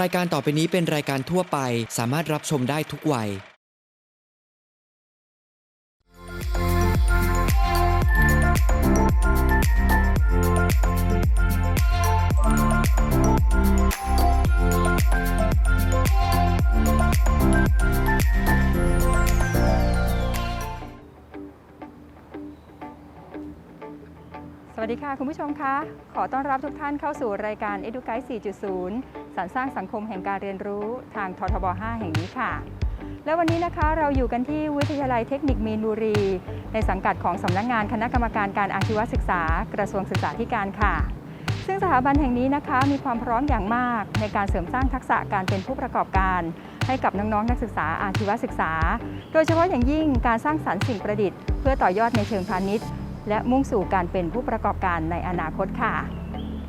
รายการต่อไปนี้เป็นรายการทั่วไป สามารถรับชมได้ทุกวัยส วัสดีค่ะ คุณผู้ชมคะขอต้อนรับทุกท่านเข้าสู่รายการ Eduguide 4.0 สรรสร้างสังคมแห่งการเรียนรู้ทางททบ 5 แห่งนี้ค่ะ และวันนี้นะคะเราอยู่กันที่วิทยาลัยเทคนิคมีนบุรี ในสังกัดของสำนักงานคณะกรรมการการอาชีวศึกษา กระทรวงศึกษาธิการค่ะ ซึ่งสถาบันแห่งนี้นะคะมีความพร้อมอย่างมาก ในการเสริมสร้างทักษะการเป็นผู้ประกอบการ ให้กับน้องๆนักศึกษาอาชีวศึกษา โดยเฉพาะอย่างยิ่งการสร้างสรรค์สิ่งประดิษฐ์ เพื่อต่อยอดในเชิงพาณิชย์ และมุ่งสู่การเป็นผู้ประกอบการในอนาคตค่ะ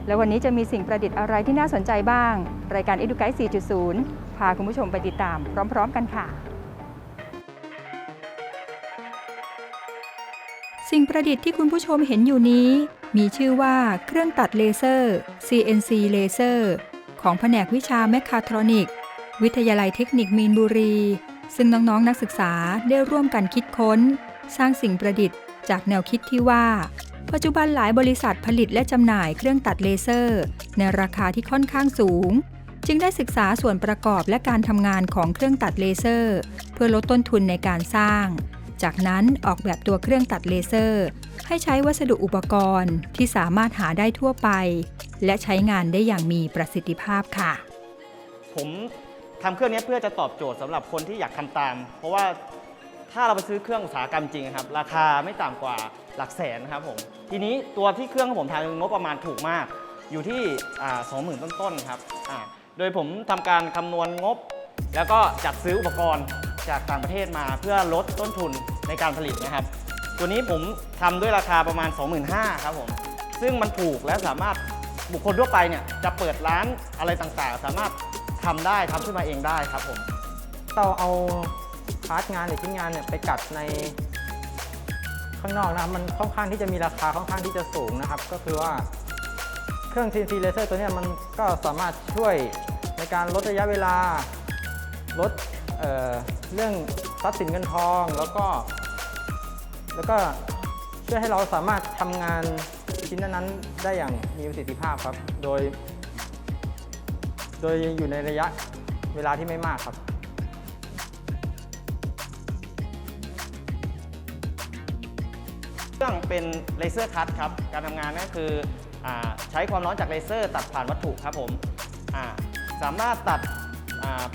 และวันนี้จะมีสิ่งประดิษฐ์อะไรที่น่าสนใจบ้าง รายการ Eduguide 4.0 พาคุณผู้ชมไปติดตามพร้อม ๆ กันค่ะ สิ่งประดิษฐ์ที่คุณผู้ชมเห็นอยู่นี้ มีชื่อว่าเครื่องตัดเลเซอร์ CNC เลเซอร์ของแผนกวิชาแมคคาทรอนิก วิทยาลัยเทคนิคมีนบุรี ซึ่งน้องๆนนักศึกษาได้ร่วมกันคิดค้น สร้างสิ่งประดิษฐ์ จากแนวคิดที่ว่า ปัจจุบันหลายบริษัทผลิตและจำหน่ายเครื่องตัดเลเซอร์ ในราคาที่ค่อนข้างสูง จึงได้ศึกษาส่วนประกอบและการทำงานของเครื่องตัดเลเซอร์ เพื่อลดต้นทุนในการสร้าง จากนั้นออกแบบตัวเครื่องตัดเลเซอร์ ให้ใช้วัสดุอุปกรณ์ที่สามารถหาได้ทั่วไป และใช้งานได้อย่างมีประสิทธิภาพค่ะ ผมทำเครื่องนี้เพื่อจะตอบโจทย์สำหรับคนที่อยากทำตาม เพราะว่า ถ้าเราไปซื้อเครื่องอุตสาหกรรมจริงครับ ราคาไม่ต่ำกว่าหลักแสนครับผม ทีนี้ตัวที่เครื่องของผมทางงบประมาณถูกมาก อยู่ที่สองหมื่นต้นๆครับโดยผมทำการคำนวณงบ แล้วก็จัดซื้ออุปกรณ์จากต่างประเทศมาเพื่อลดต้นทุนในการผลิตนะครับ ตัวนี้ผมทำด้วยราคาประมาณ 25,000ครับผม ซึ่งมันถูกและสามารถบุคคลทั่วไปเนี่ยจะเปิดร้านอะไรต่างๆ สามารถทำได้ทำขึ้นมาเองได้ครับผมเราเอาาร์ทงานหรือชิ้นงานเนี่ยไปกัดในข้างนอกนะครับมันค่อนข้างที่จะมีราคาค่อนข้างที่จะสูงนะครับ ก็คือว่าเครื่อง CNC laser ตัวนี้มันก็สามารถช่วยในการลดระยะเวลา ลดเเรื่องทรัพย์สินเงินทองแล้วก็ แล้วก็ช่วยให้เราสามารถทำงานชิ้นนั้นๆได้อย่างมีประสิทธิภาพครับ โดย โดยอยู่ในระยะเวลาที่ไม่มากครับ เครื่องเป็นเลเซอร์คัตครับ การทำงานก็คืออใช้ความร้อนจากเลเซอร์ตัดผ่านวัตถุครับผมสามารถตัด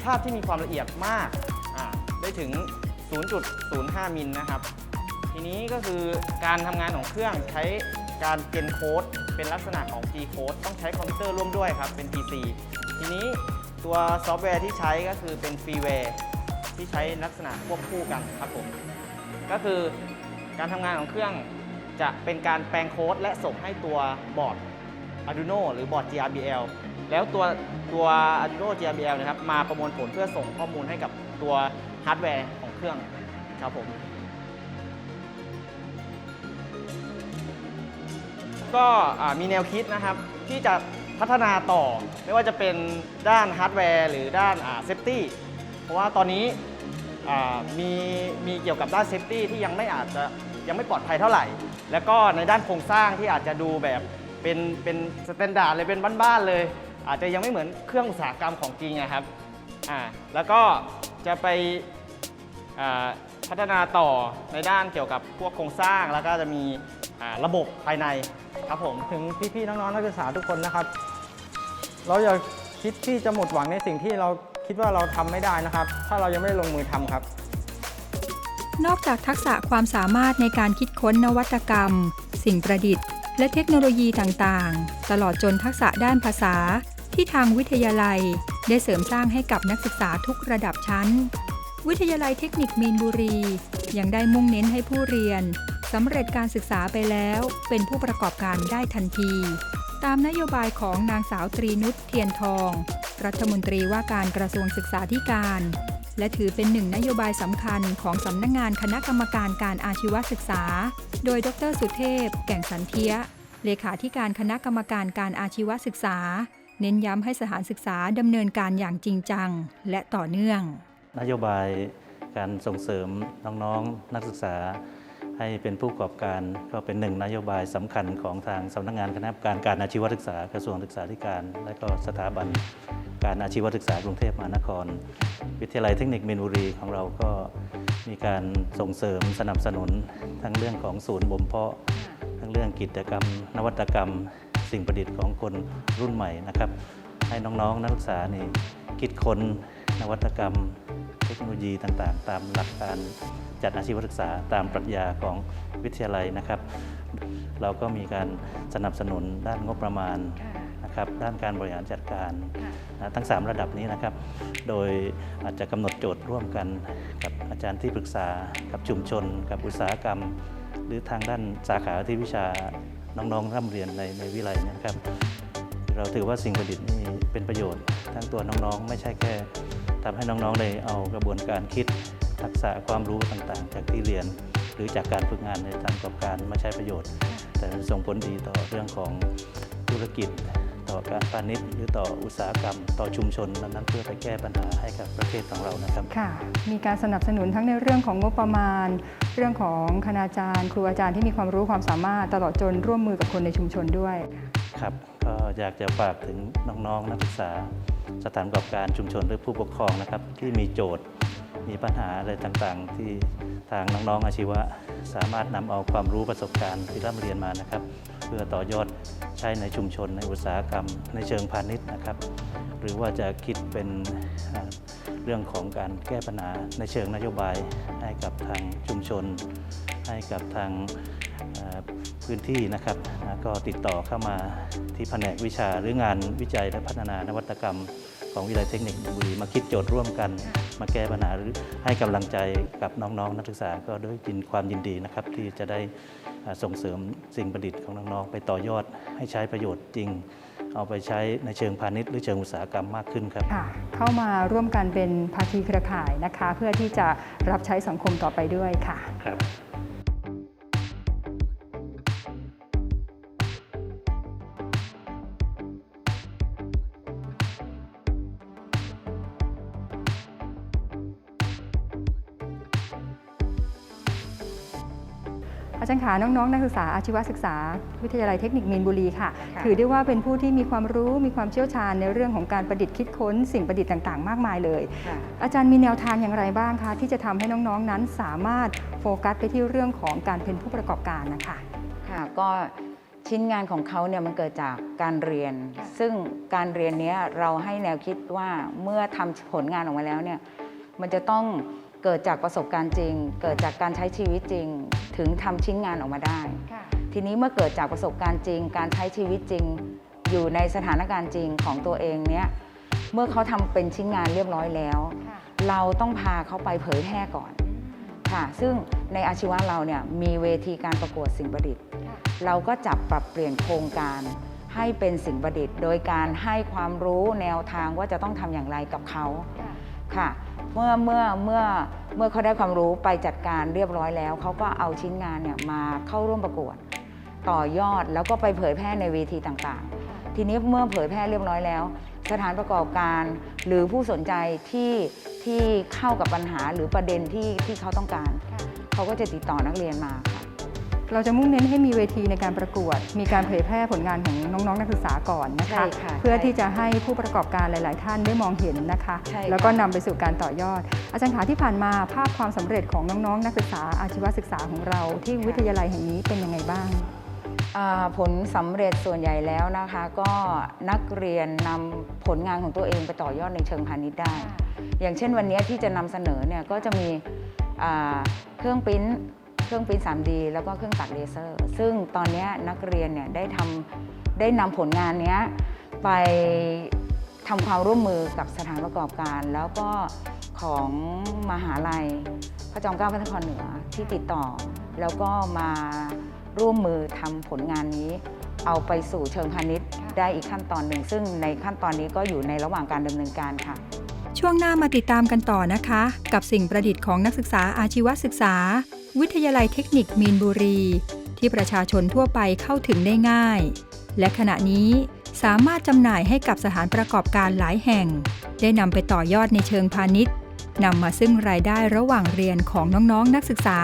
ภาพที่มีความละเอียดมากได้ถึง 0.05 มิลนะครับ ทีนี้ก็คือการทำงานของเครื่องใช้การเจนโค้ดเป็นลักษณะของ G code ต้องใช้คอมพิวเตอร์ร่วมด้วยครับ เป็น PC ทีนี้ตัวซอฟต์แวร์ที่ใช้ก็คือเป็นฟรีแวร์ที่ใช้ลักษณะควบคู่กันครับผม ก็คือ การทำงานของเครื่องจะเป็นการแปลงโค้ดและส่งให้ตัวบอร์ด Arduino หรือบอร์ด GRBL แล้วตัวตัว Arduino GRBL นะครับมาประมวลผลเพื่อส่งข้อมูลให้กับตัวฮาร์ดแวร์ของเครื่องครับผมก็มีแนวคิดนะครับที่จะพัฒนาต่อไม่ว่าจะเป็นด้านฮาร์ดแวร์หรือด้านเซฟตี้เพราะว่าตอนนี้ มีมีเกี่ยวกับด้านเซฟตี้ที่ยังไม่อาจจะยังไม่ปลอดภัยเท่าไหร่ แล้วก็ในด้านโครงสร้างที่อาจจะดูแบบเป็นเป็นสแตนดาร์ดเลยเป็นบ้านๆเลย อาจจะยังไม่เหมือนเครื่องอุตสาหกรรมของจริงนะครับอ่าแล้วก็จะไปพัฒนาต่อในด้านเกี่ยวกับพวกโครงสร้างแล้วก็จะมีอ่าระบบภายในครับผมถึงพี่ๆน้องๆนักศึกษาทุกคนนะครับ เราอย่าคิดที่จะหมดหวังในสิ่งที่เรา คิดว่าเราทำไม่ได้นะครับ ถ้าเรายังไม่ได้ลงมือทำครับ นอกจากทักษะความสามารถในการคิดค้นนวัตกรรม สิ่งประดิษฐ์ และเทคโนโลยีต่างๆ ตลอดจนทักษะด้านภาษา ที่ทางวิทยาลัย ได้เสริมสร้างให้กับนักศึกษาทุกระดับชั้น วิทยาลัยเทคนิคมีนบุรี ยังได้มุ่งเน้นให้ผู้เรียนสำเร็จการศึกษาไปแล้ว เป็นผู้ประกอบการได้ทันที ตามนโยบายของนางสาวตรีนุชเทียนทอง รัฐมนตรีว่าการกระทรวงศึกษาธิการ และถือเป็นหนึ่งนโยบายสำคัญของสำนักงงานคณะกรรมการการอาชีวศึกษา โดยดรสุเทพ แก่งสันเทีย เลขาธิการคณะกรรมการการอาชีวศึกษา เน้นย้ำให้สถานศึกษาดำเนินการอย่างจริงจัง และต่อเนื่อง นโยบายการส่งเสริมน้องๆนักศึกษา ให้เป็นผู้ประกอบการก็เป็นหนึ่งนโยบายสำคัญของทางสำนักงานคณะกรรมการการอาชีวศึกษากระทรวงศึกษาธิการ และก็สถาบันการอาชีวศึกษากรุงเทพมหานคร วิทยาลัยเทคนิคมีนบุรีของเราก็มีการส่งเสริมสนับสนุนทั้งเรื่องของศูนย์บ่มเพาะ ทั้งเรื่องกิจกรรม นวัตกรรม สิ่งประดิษฐ์ของคนรุ่นใหม่นะครับ ให้น้องๆนักศึกษานี่คิดค้นนวัตกรรม เทคโนโลยีต่างๆ ตามหลักการจัดอาชีวศึกษาตามปรัชญาของวิทยาลัยนะครับ เราก็มีการสนับสนุนด้านงบประมาณนะครับด้านการบริหารจัดการนะทั้ง 3 ระดับนี้นะครับ โดยอาจจะกำหนดโจทย์ร่วมกันกับอาจารย์ที่ปรึกษากับชุมชน กับอุตสาหกรรม หรือทางด้านสาขาที่วิชาน้องๆร่ำเรียนในในวิไลเนยนะครับ เราถือว่าสิ่งประดิษฐ์นี่เป็นประโยชน์ทั้งตัวน้องๆ ไม่ใช่แค่ทำให้น้องๆได้เอากระบวนการคิดทักษะความรู้ต่างๆ จากที่เรียน หรือจากการฝึกงานในทางประกอบการมาใช้ประโยชน์ แต่ส่งผลดีต่อเรื่องของธุรกิจ ต่อการพาณิชย์หรือต่ออุตสาหกรรม ต่อชุมชนนั้นๆเพื่อไปแก้ปัญหาให้กับประเทศของเรานะครับค่ะมีการสนับสนุนทั้งในเรื่องของงบประมาณ เรื่องของคณาจารย์ ครูอาจารย์ที่มีความรู้ความสามารถตลอดจนร่วมมือกับคนในชุมชนด้วยครับ ก็อยากจะฝากถึงน้องๆนักศึกษา สถานประกอบการชุมชนหรือผู้ปกครองนะครับ ที่มีโจทย์มีปัญหาอะไรต่างๆ ที่ทางน้องๆอาชีวะ สามารถนำเอาความรู้ประสบการณ์ที่ร่ำเรียนมานะครับ เพื่อต่อยอดใช้ในชุมชนในอุตสาหกรรม ในเชิงพาณิชย์นะครับ หรือว่าจะคิดเป็นเรื่องของการแก้ปัญหาในเชิงนโยบายให้กับทางชุมชน ให้กับทาง พื้นที่นะครับนะก็ติดต่อเข้ามาที่แผนกวิชาหรืองานวิจัยและพัฒนานวัตกรรม ของวิทยาลัยเทคนิคบุรีมาคิดโจทย์ร่วมกัน มาแก้ปัญหาหรือให้กำลังใจกับน้องๆนักศึกษาก็ด้วยจินความยินดีนะครับ ที่จะได้อ่าส่งเสริมสิ่งประดิษฐ์ของน้องๆไปต่อยอดให้ใช้ประโยชน์จริงเอาไปใช้ในเชิงพาณิชย์หรือเชิงอุตสาหกรรมมากขึ้นครับค่ะเข้ามาร่วมกันเป็นภาคีเครือข่ายนะคะ เพื่อที่จะรับใช้สังคมต่อไปด้วยค่ะครับาจารย์ขาน้องๆ นักศึกษาอาชีวศึกษา วิทยาลัยเทคนิคมีนบุรีค่ะค่ะ ถือได้ว่าเป็นผู้ที่มีความรู้มีความเชี่ยวชาญในเรื่องของการประดิษฐ์คิดค้น สิ่งประดิษฐ์ต่างๆ มากมายเลยค่ะอาจารย์มีแนวทางอย่างไรบ้างคะที่จะทำให้น้องๆนั้นสามารถโฟกัสไปที่เรื่องของการเป็นผู้ประกอบการนะคะค่ะก็ชิ้นงานของเขาเนี่ยมันเกิดจากการเรียนค่ะซึ่งการเรียนเนี้ยเราให้แนวคิดว่าเมื่อทำผลงานออกมาแล้วเนี่ยมันจะต้อง เกิดจากประสบการณ์จริง เกิดจากการใช้ชีวิตจริง ถึงทำชิ้นงานออกมาได้ ทีนี้เมื่อเกิดจากประสบการณ์จริง การใช้ชีวิตจริง อยู่ในสถานการณ์จริงของตัวเองเนี่ยเมื่อเขาทำเป็นชิ้นงานเรียบร้อยแล้ว เราต้องพาเขาไปเผยแพร่ก่อนค่ะ ซึ่งในอาชีวะเราเนี่ยมีเวทีการประกวดสิ่งประดิษฐ์ เราก็จับปรับเปลี่ยนโครงการให้เป็นสิ่งประดิษฐ์ โดยการให้ความรู้แนวทางว่าจะต้องทำอย่างไรกับเขา ค่ะ เมื่อเมื่อเมื่อเมื่อเขาได้ความรู้ไปจัดการเรียบร้อยแล้ว เขาก็เอาชิ้นงานเนี่ยมาเข้าร่วมประกวด ต่อยอดแล้วก็ไปเผยแพร่ในเวทีต่างๆ ทีนี้เมื่อเผยแพร่เรียบร้อยแล้ว สถานประกอบการหรือผู้สนใจที่ที่เข้ากับปัญหาหรือประเด็นที่ที่เขาต้องการ เขาก็จะติดต่อนักเรียนมาค่ะ เราจะมุ่งเน้นให้มีเวทีในการประกวด มีการเผยแพร่ผลงานของน้องๆนักศึกษาก่อนนะคะ ใช่ค่ะเพื่อที่จะให้ผู้ประกอบการหลาย ๆ ท่านได้มองเห็นนะคะ ใช่ค่ะ แล้วก็นำไปสู่การต่อยอด อาจารย์ขาที่ผ่านมาภาพความสำเร็จของน้องๆ นักศึกษาอาชีวศึกษาของเรา ที่วิทยาลัยแห่งนี้เป็นยังไงบ้าง อ่าผลสำเร็จส่วนใหญ่แล้วนะคะ ก็นักเรียนนำผลงานของตัวเองไปต่อยอดในเชิงพาณิชย์ได้ อย่างเช่นวันนี้ที่จะนำเสนอเนี่ยก็จะมีอ่าเครื่องปริ้น เครื่องปริ้น 3D แล้วก็เครื่องตัดเลเซอร์ ซึ่งตอนนี้นักเรียนเนี่ยได้ทำได้นำผลงานนี้ไปทำความร่วมมือกับสถานประกอบการ แล้วก็ของมหาลัย พระจอมเกล้าพระนครเหนือที่ติดต่อ แล้วก็มาร่วมมือทำผลงานนี้ เอาไปสู่เชิงพาณิชย์ได้อีกขั้นตอนหนึ่ง ซึ่งในขั้นตอนนี้ก็อยู่ในระหว่างการดำเนินการค่ะ ช่วงหน้ามาติดตามกันต่อนะคะ กับสิ่งประดิษฐ์ของนักศึกษาอาชีวศึกษา วิทยาลัยเทคนิคมีนบุรี ที่ประชาชนทั่วไปเข้าถึงได้ง่าย และขณะนี้สามารถจำหน่ายให้กับสถานประกอบการหลายแห่ง ได้นำไปต่อยอดในเชิงพาณิชย์นำมาซึ่งรายได้ระหว่างเรียนของน้องๆนนักศึกษา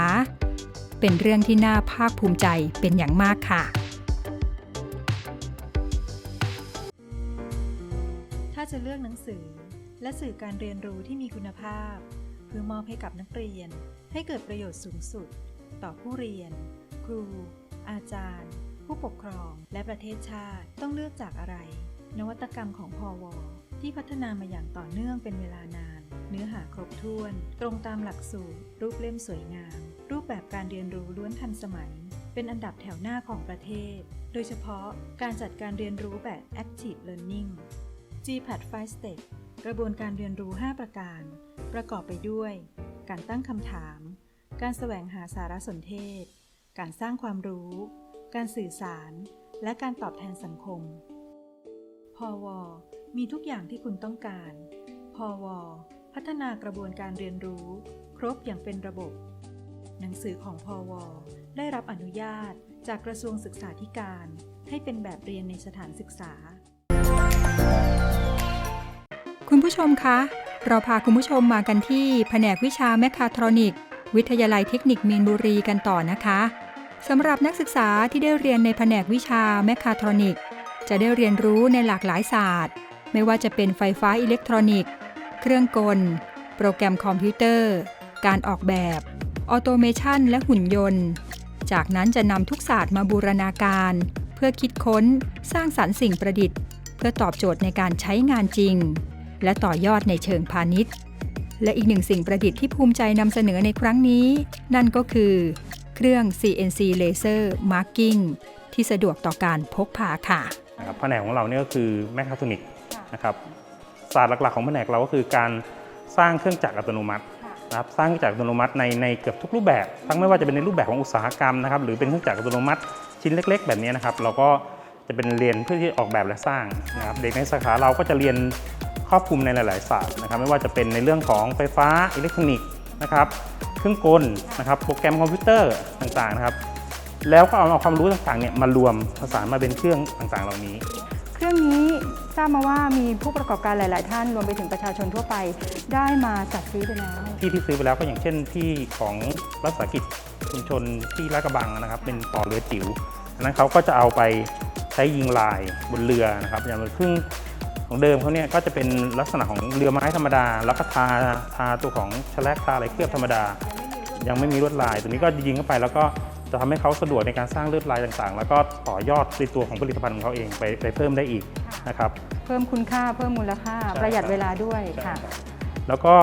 เป็นเรื่องที่น่าภาคภูมิใจเป็นอย่างมากค่ะ ถ้าจะเลือกหนังสือและสื่อการเรียนรู้ที่มีคุณภาพเพื่อมอบให้กับนักเรียน ให้เกิดประโยชน์สูงสุด ต่อผู้เรียน ครู อาจารย์ ผู้ปกครอง และประเทศชาติต้องเลือกจากอะไร นวัตกรรมของพอวที่พัฒนามาอย่างต่อเนื่องเป็นเวลานาน เนื้อหาครบถ้วน ตรงตามหลักสูตร รูปเล่มสวยงาม รูปแบบการเรียนรู้ล้วนทันสมัย เป็นอันดับแถวหน้าของประเทศ โดยเฉพาะการจัดการเรียนรู้แบบ Active Learning GPAT 5 Step กระบวนการเรียนรู้ 5 ประการ ประกอบไปด้วย การตั้งคำถาม การแสวงหาสารสนเทศ การสร้างความรู้ การสื่อสาร และการตอบแทนสังคม พอวมีทุกอย่างที่คุณต้องการ พอวพัฒนากระบวนการเรียนรู้ ครบอย่างเป็นระบบ หนังสือของพอวได้รับอนุญาตจากกระทรวงศึกษาธิการ ให้เป็นแบบเรียนในสถานศึกษา คุณผู้ชมคะ เราพาคุณผู้ชมมากันที่แผนกวิชาแมคคาทรอนิก วิทยาลัยเทคนิคมีนบุรีกันต่อนะคะสำหรับนักศึกษาที่ได้เรียนในแผนกวิชาแมคคาทรอนิก จะได้เรียนรู้ในหลากหลายศาสตร์ ไม่ว่าจะเป็นไฟฟ้าอิเล็กทรอนิกส์ เครื่องกล โปรแกรมคอมพิวเตอร์ การออกแบบ ออโตเมชันและหุ่นยนต์ จากนั้นจะนำทุกศาสตร์มาบูรณาการ เพื่อคิดค้น สร้างสรรค์สิ่งประดิษฐ์ เพื่อตอบโจทย์ในการใช้งานจริง และต่อยอดในเชิงพาณิชย์ และอีกหนึ่งสิ่งประดิษฐ์ที่ภูมิใจนำเสนอในครั้งนี้ นั่นก็คือ เครื่อง CNC Laser Marking ที่สะดวกต่อการพกพาค่ะนะครับแผนกของเราเนี่ยก็คือแมคคาทรอนิกนะครับศาสตร์หลักๆของแผนกเราก็คือการสร้างเครื่องจักรอัตโนมัตินะครับสร้างเครื่องจักรอัตโนมัติในในเกือบทุกรูปแบบ ทั้งไม่ว่าจะเป็นในรูปแบบของอุตสาหกรรมนะครับหรือเป็นเครื่องจักรอัตโนมัติชิ้นเล็ก ๆ แบบนี้นะครับ เราก็จะเป็นเรียนเพื่อที่ออกแบบและสร้างนะครับเด็กในสาขาเราก็จะเรียน ครอบคลุมในหลาย ๆ ศาสตร์นะครับ ไม่ว่าจะเป็นในเรื่องของไฟฟ้าอิเล็กทรอนิกส์นะครับ เครื่องกลนะครับ โปรแกรมคอมพิวเตอร์ต่าง ๆ นะครับ แล้วก็เอาเอาความรู้ต่าง ๆ เนี่ยมารวมผสานมาเป็นเครื่องต่าง ๆ เหล่านี้ เครื่องนี้ทราบมาว่ามีผู้ประกอบการหลาย ๆ ท่านรวมไปถึงประชาชนทั่วไป ได้มาจัดซื้อไปแล้ว ที่ที่ซื้อไปแล้วก็อย่างเช่นที่ของรัฐวิสาหกิจชุมชนที่ลาดกระบังนะครับ เป็นต่อเรือจิ๋วอันนั้นเขาก็จะเอาไปใช้ยิงลายบนเรือนะครับอย่างเครื่อง ของเดิมเขาเนี่ยก็จะเป็นลักษณะของเรือไม้ธรรมดา แล้วก็ทาทาตัวของแฉลกทาอะไรเคลือบธรรมดา ยังไม่มีลวดลาย ตัวนี้ก็ยิงเข้าไป แล้วก็จะทำให้เขาสะดวกในการสร้างลวดลายต่างๆ แล้วก็ต่อยอดในตัวของผลิตภัณฑ์ของเขาเองไปไปเพิ่มได้อีกนะครับเพิ่มคุณค่าเพิ่มมูลค่าใช่ประหยัดครับเวลาด้วยค่ะ แล้วก็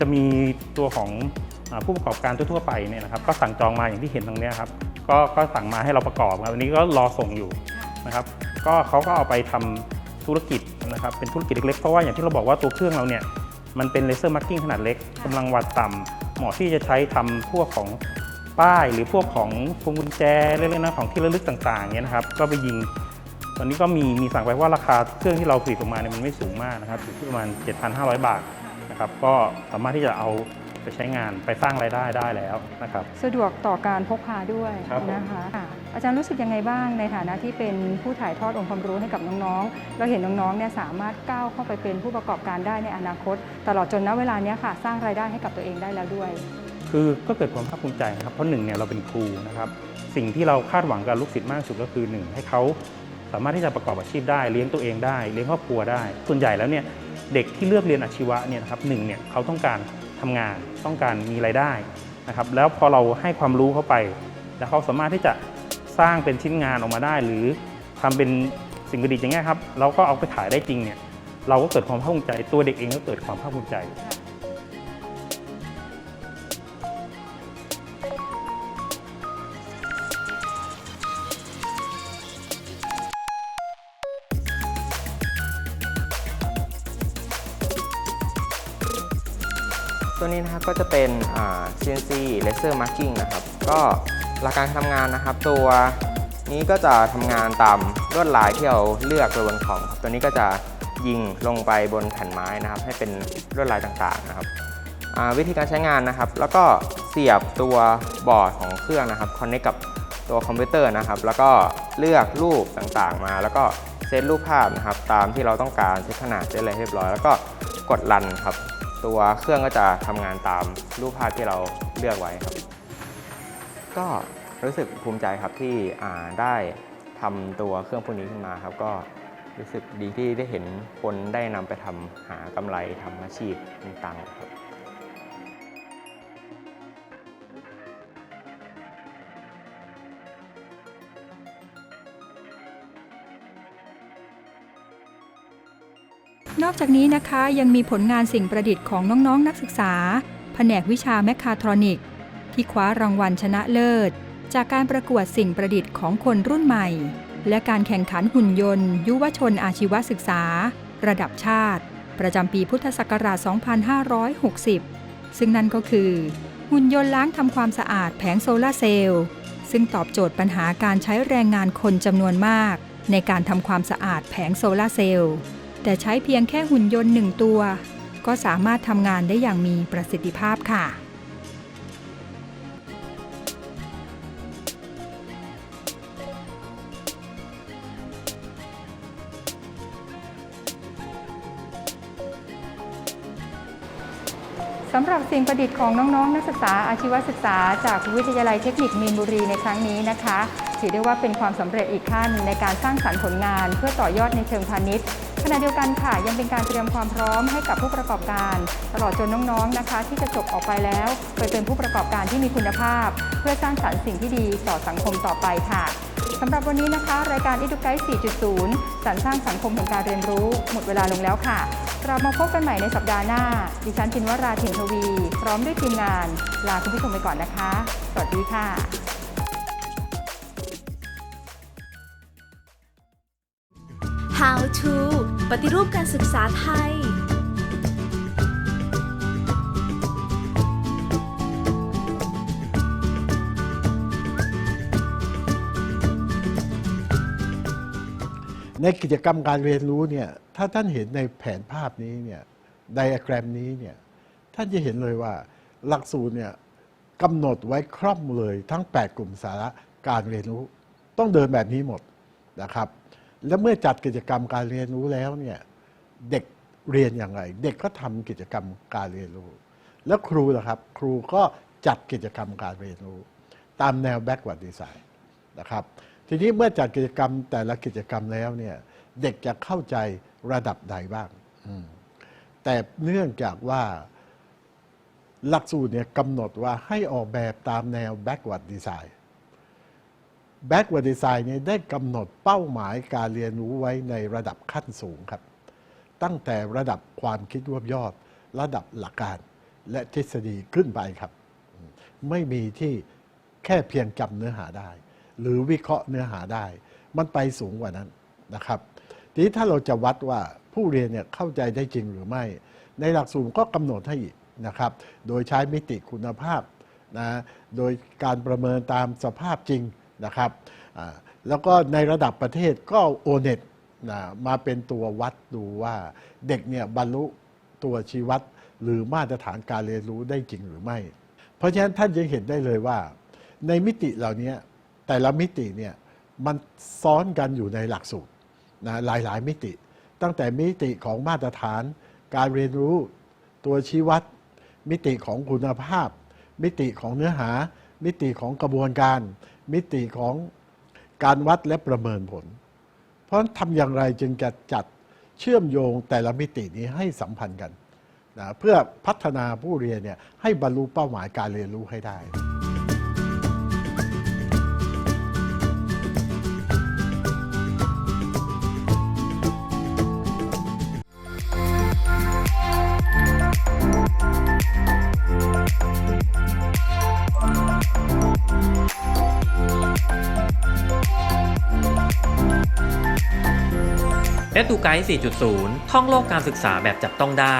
จะมีตัวของอาผู้ประกอบการทั่วๆไปเนี่ยนะครับก็สั่งจองมาอย่างที่เห็นตรงเนี้ยครับก็ก็สั่งมาให้เราประกอบครับวันนี้ก็รอส่งอยู่นะครับ ก็เขาก็เอาไปทำ ธุรกิจนะครับเป็นธุรกิจเล็กๆเพราะว่าอย่างที่เราบอกว่าตัวเครื่องเราเนี่ยมันเป็นเลเซอร์มาร์กิ้งขนาดเล็กกำลังวัดต่ำเหมาะที่จะใช้ทำพวกของป้ายหรือพวกของพวงกุญแจเล็กๆนะของที่ระลึกต่างๆเนี่ยนะครับ ก็ไปยิง ตอนนี้ก็มีมีสั่งไปว่าราคาเครื่องที่เราผลิตออกมาเนี่ยมันไม่สูงมากนะครับอยู่ที่ประมาณ 7,500 บาทนะครับก็สามารถที่จะเอาไปใช้งานไปสร้างรายได้ได้แล้วนะครับ สะดวกต่อการพกพาด้วยครับผมนะคะค่ะ อาจารย์รู้สึกยังไงบ้างในฐานะที่เป็นผู้ถ่ายทอดองค์ความรู้ให้กับน้องๆ เราเห็นน้องๆเนี่ยสามารถก้าวเข้าไปเป็นผู้ประกอบการได้ในอนาคต ตลอดจนณเวลานี้ค่ะ สร้างรายได้ให้กับตัวเองได้แล้วด้วย คือก็เกิดความภาคภูมิใจนะครับ เพราะหนึ่งเนี่ยเราเป็นครูนะครับ สิ่งที่เราคาดหวังกับลูกศิษย์มากสุดก็คือหนึ่งให้เขาสามารถที่จะประกอบอาชีพได้เลี้ยงตัวเองได้เลี้ยงครอบครัวได้ ส่วนใหญ่แล้วเนี่ยเด็กที่เลือกเรียนอาชีวะเนี่ยนะครับหนึ่งเนี่ยเขาต้องการทำงานต้องการมีรายได้นะครับแล้วพอเราให้ความรู้เขาไป แล้วเขาสามารถที่จะ สร้างเป็นชิ้นงานออกมาได้ หรือทำเป็นสิ่งประดิษฐ์อย่างเงี้ยครับเราก็เอาไปขายได้จริงเนี่ยเราก็เกิดความภาคภูมิใจ ตัวเด็กเองก็เกิดความภาคภูมิใจ ตัวนี้นะครับก็จะเป็น CNC Laser Marking นะครับ ก็ หลักการทำงานนะครับ ตัวนี้ก็จะทำงานตามลวดลายที่เราเลือกบนคอมครับ ตัวนี้ก็จะยิงลงไปบนแผ่นไม้นะครับ ให้เป็นลวดลายต่างๆนะครับวิธีการใช้งานนะครับ แล้วก็เสียบตัวบอร์ดของเครื่องนะครับคอนเนคกับตัวคอมพิวเตอร์นะครับ แล้วก็เลือกรูปต่างๆมา แล้วก็เซตรูปภาพนะครับ ตามที่เราต้องการเซตขนาดเซตอะไรเรียบร้อย แล้วก็กดรันครับ ตัวเครื่องก็จะทำงานตามรูปภาพที่เราเลือกไว้ครับ ก็รู้สึกภูมิใจครับที่ได้ทำตัวเครื่องพวกนี้ขึ้นมาครับ ก็รู้สึกดีที่ได้เห็นคนได้นำไปทำหากำไรทำอาชีพมีตังค์ครับนอกจากนี้นะคะยังมีผลงานสิ่งประดิษฐ์ของน้องๆนนักศึกษา แผนกวิชาแมคคาทรอนิก ที่คว้ารางวัลชนะเลิศ จากการประกวดสิ่งประดิษฐ์ของคนรุ่นใหม่ และการแข่งขันหุ่นยนต์ ยุวชนอาชีวศึกษา ระดับชาติ ประจำปีพุทธศักราช 2560 ซึ่งนั่นก็คือ หุ่นยนต์ล้างทำความสะอาดแผงโซลาร์เซลล์ซึ่งตอบโจทย์ปัญหาการใช้แรงงานคนจำนวนมาก ในการทำความสะอาดแผงโซลาร์เซลล์แต่ใช้เพียงแค่หุ่นยนต์หนึ่งตัว ก็สามารถทำงานได้อย่างมีประสิทธิภาพค่ะ สำหรับสิ่งประดิษฐ์ของน้องๆ นักศึกษาอาชีวศึกษา จากวิทยาลัยเทคนิคมีนบุรีในครั้งนี้นะคะ ถือได้ว่าเป็นความสำเร็จอีกขั้นในการสร้างสรรค์ผลงาน เพื่อต่อยอดในเชิงพาณิชย์ขณะเดียวกันค่ะยังเป็นการเตรียมความพร้อมให้กับผู้ประกอบการ ตลอดจนน้องๆนะคะ ที่จะจบออกไปแล้วไปเป็นผู้ประกอบการที่มีคุณภาพ เพื่อสร้างสรรค์สิ่งที่ดีต่อสังคมต่อไปค่ะสำหรับวันนี้นะคะ รายการ Educate 4.0 สรรสร้างสังคมแห่งการเรียนรู้ หมดเวลาลงแล้วค่ะ เรามาพบกันใหม่ในสัปดาห์หน้า ดิฉันจินวราถิ่นทวี พร้อมด้วยทีมงาน ลาคุณผู้ชมไปก่อนนะคะ สวัสดีค่ะ How to ปฏิรูปการศึกษาไทย ในกิจกรรมการเรียนรู้เนี่ยถ้าท่านเห็นในแผนภาพนี้เนี่ยไดอะแกรมนี้เนี่ยท่านจะเห็นเลยว่าหลักสูตรเนี่ยกำหนดไว้ครอมเลยทั้ง 8 กลุ่มสาระการเรียนรู้ ต้องเดินแบบนี้หมดนะครับ และเมื่อจัดกิจกรรมการเรียนรู้แล้วเนี่ยเด็กเรียนอย่างไรเด็กก็ทำกิจกรรมการเรียนรู้ แล้วครูล่ะครับครูก็จัดกิจกรรมการเรียนรู้ ตามแนว backward design นะครับ ทีนี้เมื่อจัดกิจกรรมแต่ละกิจกรรมแล้วเนี่ยเด็กจะเข้าใจระดับใดบ้าง แต่เนื่องจากว่าหลักสูตรเนี่ยกำหนดว่าให้ออกแบบตามแนว backward design backward design เนี่ยได้กำหนดเป้าหมายการเรียนรู้ไว้ในระดับขั้นสูงครับ ตั้งแต่ระดับความคิดรวบยอด ระดับหลักการและทฤษฎีขึ้นไปครับ ไม่มีที่แค่เพียงจำเนื้อหาได้ หรือวิเคราะห์เนื้อหาได้ มันไปสูงกว่านั้นนะครับ ทีนี้ถ้าเราจะวัดว่าผู้เรียนเนี่ยเข้าใจได้จริงหรือไม่ ในหลักสูตรก็กำหนดให้อีกนะครับ โดยใช้มิติคุณภาพนะโดยการประเมินตามสภาพจริงนะครับแล้วก็ในระดับประเทศก็โอเน็ตนะมาเป็นตัววัดดูว่าเด็กเนี่ยบรรลุตัวชี้วัด หรือมาตรฐานการเรียนรู้ได้จริงหรือไม่ เพราะฉะนั้นท่านจะเห็นได้เลยว่า ในมิติเหล่านี้ แต่ละมิติเนี่ยมันซ้อนกันอยู่ในหลักสูตรนะหลายๆ มิติ ตั้งแต่มิติของมาตรฐาน การเรียนรู้ตัวชี้วัด มิติของคุณภาพ มิติของเนื้อหา มิติของกระบวนการ มิติของการวัดและประเมินผล เพราะทำอย่างไรจึงจะจัดเชื่อมโยงแต่ละมิตินี้ให้สัมพันธ์กันนะเพื่อพัฒนาผู้เรียนเนี่ยให้บรรลุเป้าหมายการเรียนรู้ให้ได้ และดูไกด์4.0 ท่องโลกการศึกษาแบบจับต้องได้